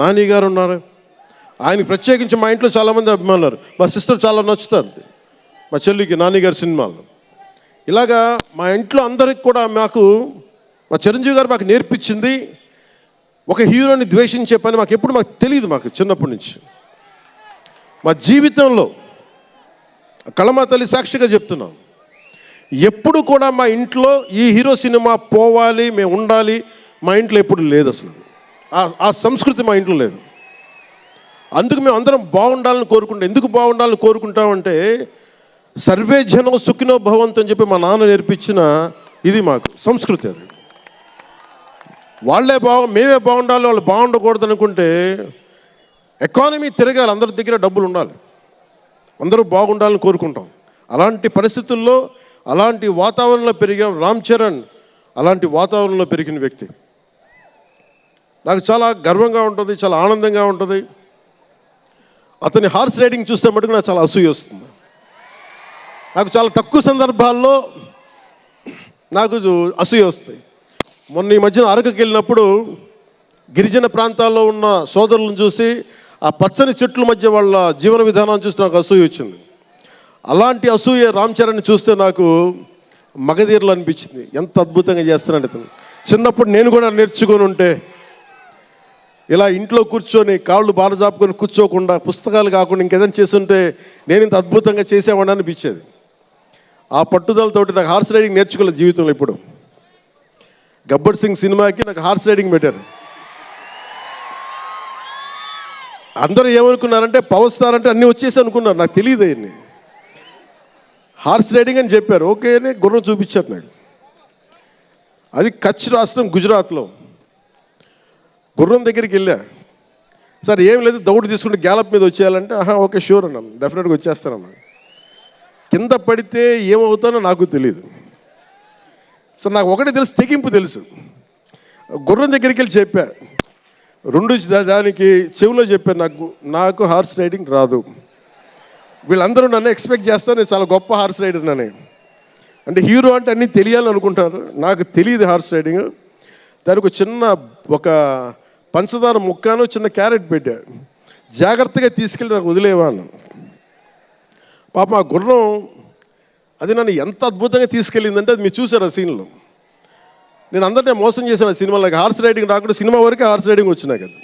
నాని గారు ఉన్నారు. ఆయన ప్రత్యేకించి మా ఇంట్లో చాలామంది అభిమానులు. మా సిస్టర్ చాలా నచ్చుతారు మా చెల్లికి నానిగారి సినిమాలు. ఇలాగా మా ఇంట్లో అందరికి కూడా మాకు మా చిరంజీవి గారు మాకు నేర్పించింది. ఒక హీరోని ద్వేషించే పని మాకు ఎప్పుడు మాకు తెలియదు మాకు చిన్నప్పటి నుంచి. మా జీవితంలో కళమా తల్లి సాక్షిగా చెప్తున్నాం. ఎప్పుడు కూడా మా ఇంట్లో ఈ హీరో సినిమా పోవాలి మేము ఉండాలి మా ఇంట్లో ఎప్పుడు లేదు అసలు. ఆ- ఆ సంస్కృతి మా ఇంట్లో లేదు. అందుకు మేము అందరం బాగుండాలని కోరుకుంటాం ఎందుకు బాగుండాలని కోరుకుంటామంటే సర్వే జనం సుఖినో భవంతు అని చెప్పి మా నాన్న నేర్పించిన ఇది మాకు సంస్కృతి అది. వాళ్ళే బాగు మేమే బాగుండాలి వాళ్ళు బాగుండకూడదు అనుకుంటే ఎకానమీ తిరగాలి అందరి దగ్గర డబ్బులు ఉండాలి. అందరూ బాగుండాలని కోరుకుంటాం. అలాంటి పరిస్థితుల్లో అలాంటి వాతావరణంలో పెరిగాం రామ్ చరణ్ అలాంటి వాతావరణంలో పెరిగిన వ్యక్తి. నాకు చాలా గర్వంగా ఉంటుంది చాలా ఆనందంగా ఉంటుంది. అతని హార్స్ రైడింగ్ చూస్తే మటుకు నాకు చాలా అసూయ వస్తుంది. నాకు చాలా తక్కువ సందర్భాల్లో నాకు అసూయ వస్తాయి. మొన్న ఈ మధ్యన అరకుకి వెళ్ళినప్పుడు గిరిజన ప్రాంతాల్లో ఉన్న సోదరులను చూసి ఆ పచ్చని చెట్ల మధ్య వాళ్ళ జీవన విధానం చూసి నాకు అసూయ వచ్చింది. అలాంటి అసూయ రామ్ చరణ్ చూస్తే నాకు మగధీరలు అనిపించింది. ఎంత అద్భుతంగా చేస్తున్నాడు ఇతను. చిన్నప్పుడు నేను కూడా నేర్చుకొని ఉంటే ఇలా ఇంట్లో కూర్చొని కాళ్ళు బారజాపుకొని కూర్చోకుండా పుస్తకాలు కాకుండా ఇంకేదైనా చేస్తుంటే నేను ఇంత అద్భుతంగా చేసేవాడిని అనిపించేది. ఆ పట్టుదలతోటి నాకు హార్స్ రైడింగ్ నేర్చుకోలేదు జీవితంలో ఇప్పుడు. గబ్బర్ సింగ్ సినిమాకి నాకు హార్స్ రైడింగ్ పెట్టారు. అందరూ ఏమనుకున్నారంటే పవర్ స్టార్ అంటే అన్నీ వచ్చేసి అనుకున్నారు. నాకు తెలియదు అవన్నీ. హార్స్ రైడింగ్ అని చెప్పారు. ఓకే గుర్రం చూపించారు నాకు. అది కచ్ రాష్ట్రం గుజరాత్లో. గుర్రం దగ్గరికి వెళ్ళా. సార్ ఏం లేదు దౌడు తీసుకుంటే గ్యాలప్ మీద వచ్చేయాలంటే ఆహా ఓకే షూర్ అన్నాం. డెఫినెట్గా వచ్చేస్తానమ్మా కింద పడితే ఏమవుతానో నాకు తెలియదు సార్ నాకు ఒకటి తెలుసు తెగింపు తెలుసు. గుర్రం దగ్గరికి వెళ్ళి చెప్పా. రెండు దానికి చెవిలో చెప్పాను నాకు నాకు హార్స్ రైడింగ్ రాదు. వీళ్ళందరూ నన్ను ఎక్స్పెక్ట్ చేస్తారు నేను చాలా గొప్ప హార్స్ రైడర్ అని అంటే హీరో అంటే అన్నీ తెలియాలని అనుకుంటారు నాకు తెలియదు హార్స్ రైడింగ్. దానికి ఒక చిన్న ఒక పంచదార ముక్కాను చిన్న క్యారెట్ పెట్టా. జాగ్రత్తగా తీసుకెళ్ళి నాకు వదిలేవాను పాప ఆ గుర్రం అది నన్ను ఎంత అద్భుతంగా తీసుకెళ్ళిందంటే అది మీరు చూసారు ఆ సీన్లో. నేను అందరినీ మోసం చేశాను ఆ సినిమా నాకు హార్స్ రైడింగ్ రాకుండా సినిమా వరకే హార్స్ రైడింగ్ వచ్చినా కదా.